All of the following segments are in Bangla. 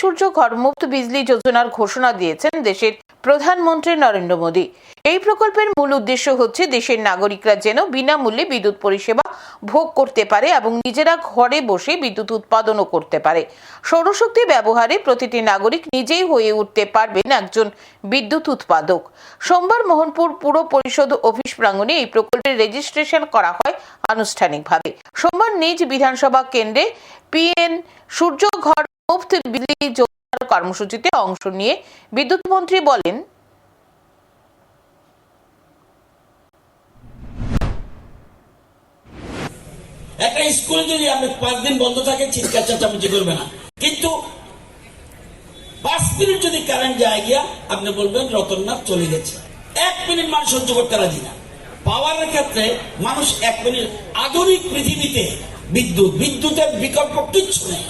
সূর্য ঘর মুক্ত বিজলি যোজনার ঘোষণা দিয়েছেন দেশের প্রধানমন্ত্রী নরেন্দ্র মোদী। এই প্রকল্পের মূল উদ্দেশ্য হচ্ছে দেশের নাগরিকরা যেন বিনামূল্যে বিদ্যুৎ পরিষেবা ভোগ করতে পারে এবং নিজেরা ঘরে বসে বিদ্যুৎ উৎপাদনও করতে পারে। সৌরশক্তি ব্যবহারে প্রতিটি নাগরিক নিজেই হয়ে উঠতে পারবেন একজন বিদ্যুৎ উৎপাদক। সোমবার মোহনপুর পুর পরিষদ অফিস প্রাঙ্গণে এই প্রকল্পের রেজিস্ট্রেশন করা হয় আনুষ্ঠানিকভাবে। সোমবার নিজ বিধানসভা কেন্দ্রে পিএন সূর্য ঘর কর্মসূচিতে অংশ নিয়ে বিদ্যুৎ মন্ত্রী বলেন, একটা স্কুলে যদি আপনি পাঁচ দিন বন্ধ থাকে, চিৎকার করবে না। কিন্তু পাঁচ মিনিট যদি কারেন্ট যায় গিয়া, আপনি বলবেন রতননাথ চলে গেছে। এক মিনিট মানুষ সহ্য করতে রাজি না। পাওয়ারের ক্ষেত্রে মানুষ এক মিনিট আধুনিক পৃথিবীতে বিদ্যুৎ, বিদ্যুতের বিকল্প কিচ্ছু নেই।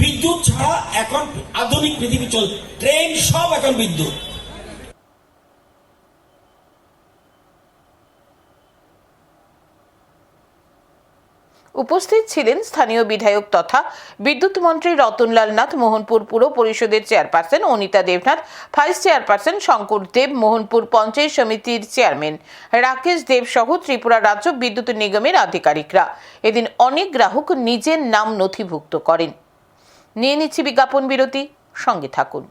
বিদ্যুৎ ছাড়া এখন আধুনিক পৃথিবী চল ট্রেন সব এখন বিদ্যুৎ। উপস্থিত ছিলেন স্থানীয় বিধায়ক তথা বিদ্যুৎ মন্ত্রী রতনলাল নাথ, মোহনপুর পুর পরিষদের chairperson Anita Debnath, vice chairperson Shankar Deb, Mohanpur panchayat সমিতির চেয়ারম্যান রাকেশ দেব সহ ত্রিপুরা রাজ্য বিদ্যুৎ নিগমের আধিকারিকরা। এদিন অনেক গ্রাহক নিজের নাম নথিভুক্ত করেন। নিয়ে নিচ্ছি বিজ্ঞাপন বিরতি। সঙ্গে থাকুন।